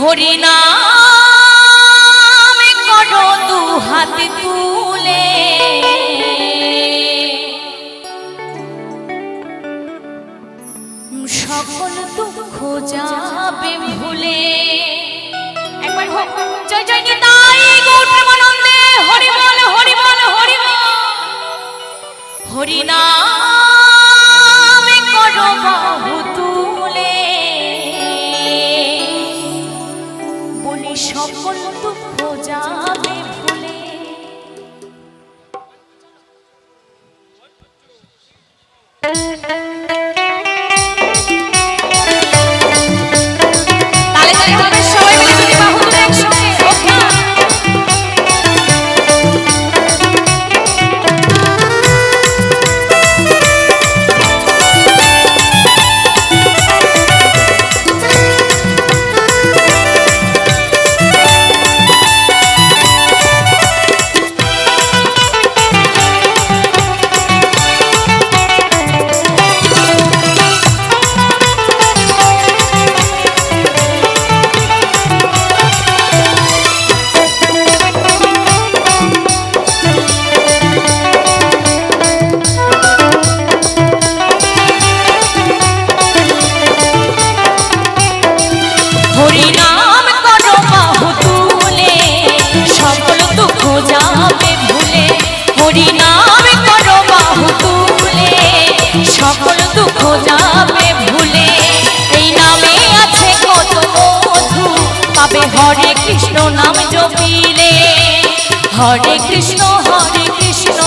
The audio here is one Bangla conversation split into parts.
হরিনাম করো দু হাত তুলে। সকল দুঃখ যাবে ভুলে। একবার হোক। জয় জয় নিতাই হরি বল হরি বল তালে ভুলে। এই নামে আছে কত হরে কৃষ্ণ নাম জপিলে। হরে কৃষ্ণ হরে কৃষ্ণ।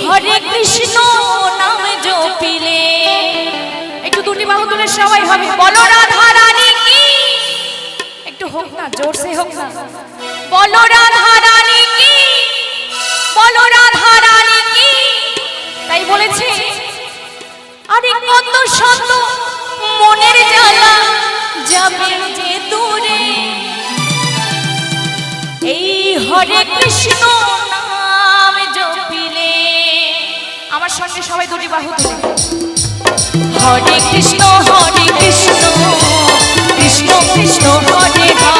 হরে কৃষ্ণ নাম জপিলে। একটু দুটি বাহু তুলে সবাই হবে। বলো রাধা রানী কি? একটু হোক না, জোরসে হোক না। বলো রাধা রানী কি? বলো রাধা রানী কি? তাই বলেছে, আরে কত শত মনের জ্বালা যাবে যে দূরে। এই হরে কৃষ্ণ আমার সঙ্গে সবাই দুটি বাহু হরে কৃষ্ণ হরে কৃষ্ণ কৃষ্ণ কৃষ্ণ হরে হরে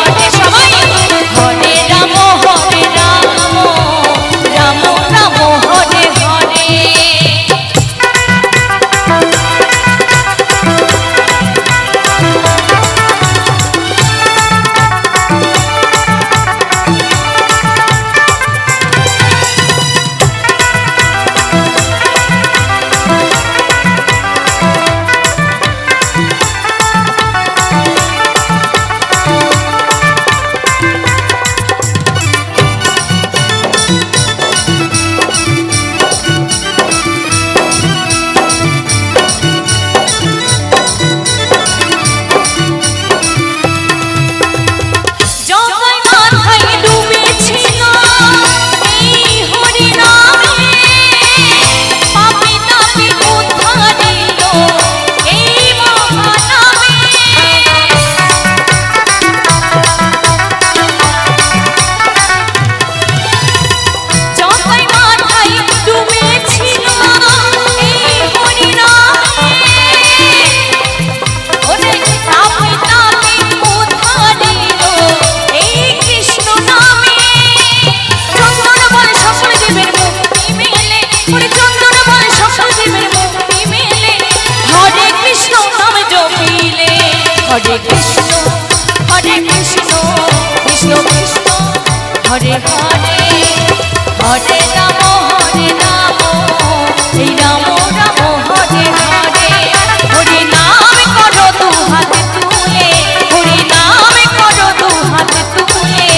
হরে কৃষ্ণ হরে কৃষ্ণ কৃষ্ণ কৃষ্ণ, হরে হরে হরে রাম হরে রাম এই রাম রাম হরে হরে। হরে নাম করো দু হাত তুলে, হরে নাম করো দু হাত তুলে,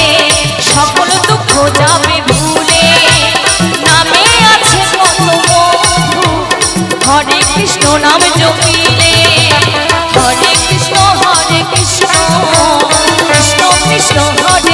সকল দুঃখ যাবে ভুলে। নামে আছে কত হরে কৃষ্ণ নাম জমিয়ে কৃষ্ণ হরে